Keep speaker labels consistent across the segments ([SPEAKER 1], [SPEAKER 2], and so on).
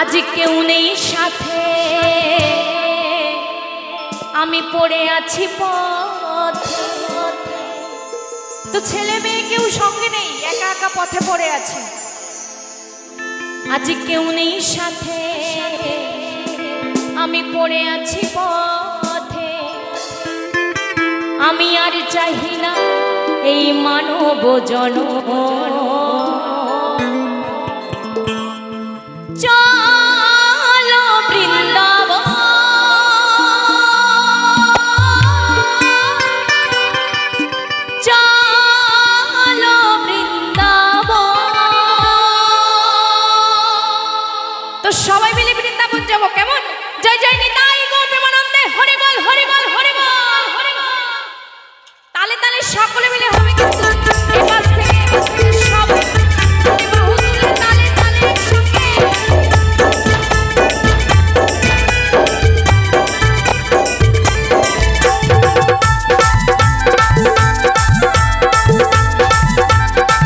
[SPEAKER 1] আজ কেউ নেই সাথে। আমি পড়ে আছি তো ছেলে মেয়ে কেউ সঙ্গে নেই, একা একা পথে পড়ে আছি। আজ কেউ নেই সাথে। আমি পড়ে আছি পথে। আমি আর চাহি না এই মানব জনম। চলো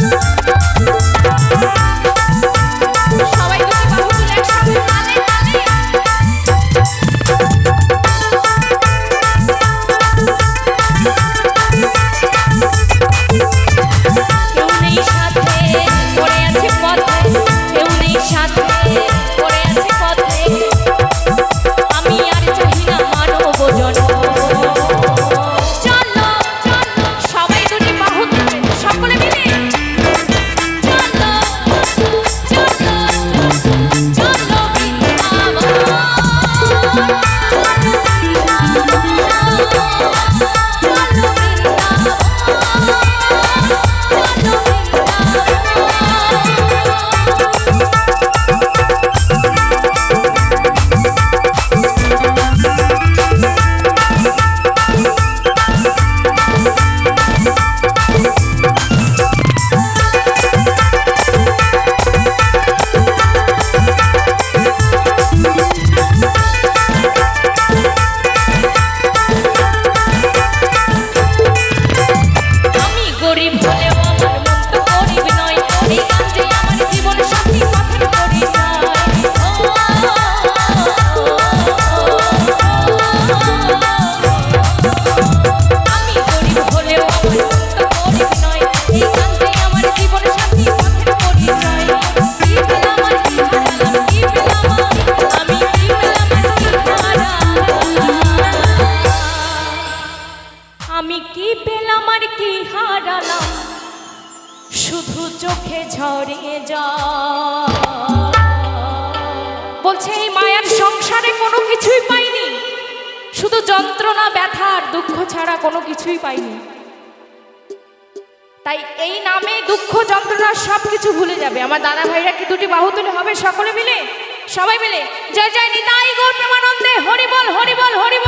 [SPEAKER 1] সবাই শুধু চোখে ঝরে যা বলছে, এই মায়ার সংসারে কোনো কিছুই পাইনি। শুধু যন্ত্রণা, ব্যথা আর দুঃখ ছাড়া কোনো কিছুই পাইনি। তাই এই নামে দুঃখ, যন্ত্রণা সব কিছু ভুলে যাবে। আমার দাদা ভাইরা কি দুটি বাহু তুলে হবে? সকলে মিলে? সবাই মিলে? জয় জয়, নিতাই গৌর প্রেমানন্দে। হরিবল হরিবল হরি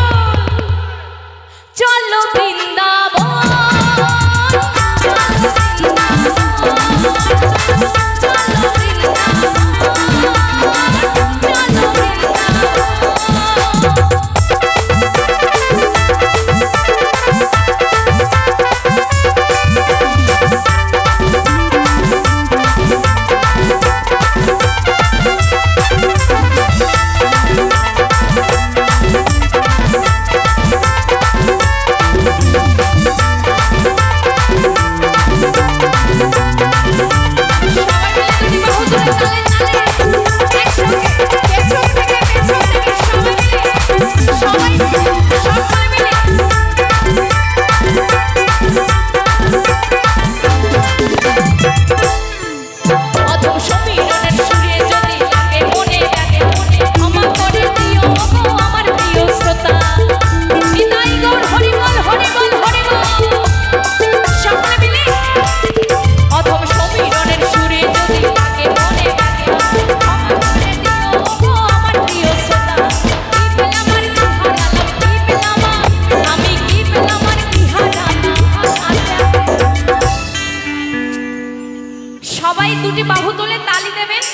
[SPEAKER 1] দুটি বাহু তুলে তালি দেবেন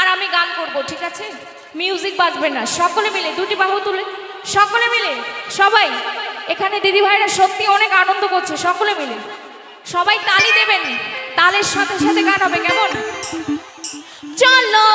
[SPEAKER 1] আর আমি গান করব, ঠিক আছে? মিউজিক বাজবে না, সকলে মিলে দুটি বাহু তুলে, সকলে মিলে, সবাই, এখানে দিদি ভাইরা সত্যি অনেক আনন্দ করছে, সকলে মিলে। সবাই তালি দেবেন, তালের সাথে সাথে গান হবে, কেমন? চলো!